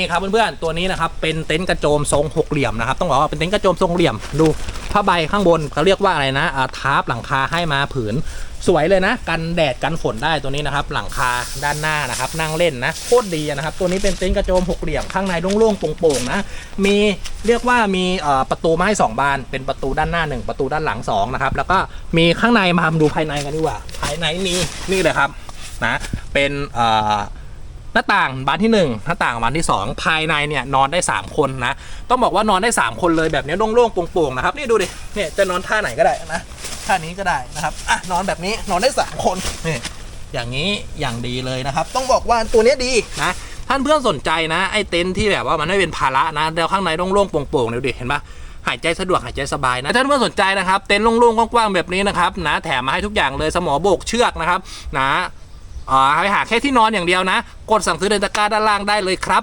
นี่ครับเพื่อนๆตัวนี้นะครับเป็นเต็นท์กระโจมทรงหกเหลี่ยมนะครับต้องบอกว่าเป็นเต็นท์กระโจมทรงเหลี่ยมดูผ้าใบข้างบนเขาเรียกว่าอะไรนะอาทาร์ปหลังคาให้มาผืน สวยเลยนะกันแดดกันฝนได้ตัวนี้นะครับหลังคาด้านหน้านะครับนั่งเล่นนะโคตรดีนะครับตัวนี้เป็นเต็นท์กระโจมหกเหลี่ยมข้างในโล่งๆโปร่งๆนะมีเรียกว่ามีประตูไม้สองบาน เป็นประตูด้านหน้าหนึ่งประตูด้านหลังสองนะครับแล้วก็มีข้างในมาดูภายในกันดีกว่า ภายในมีนี่เลยครับนะเป็นเอ่อ หน้าต่างบานที่ 1 หน้าต่างบานที่ 2 ภายในเนี่ยนอนได้ 3 คนนะ ต้องบอกว่านอนได้ 3 คนเลยแบบนี้โล่งๆโปร่งๆนะครับนี่ดูดิเนี่ยจะนอนท่าไหนก็ได้นะท่านี้ก็ได้นะครับอะนอนแบบนี้นอนได้ 3 คนนี่อย่างนี้อย่างดีเลยนะครับ ต้องบอกว่าตัวนี้ดีนะท่านเพื่อนสนใจนะไอ้เต็นท์ที่แบบว่ามันไม่เป็นภาระนะแล้วข้างในโล่งๆโปร่งๆเดูดิเห็นปะหายใจสะดวกหายใจสบายนะท่านเพื่อนสนใจนะครับ เต็นท์โล่งๆกว้างๆแบบนี้นะครับนะแถมมาให้ทุกอย่างเลยสมอโบกเชือกนะครับนะ อ่าไปหาแค่ที่นอนอย่างเดียวนะ กดสั่งซื้อเดินตะกร้าด้านล่างได้เลยครับ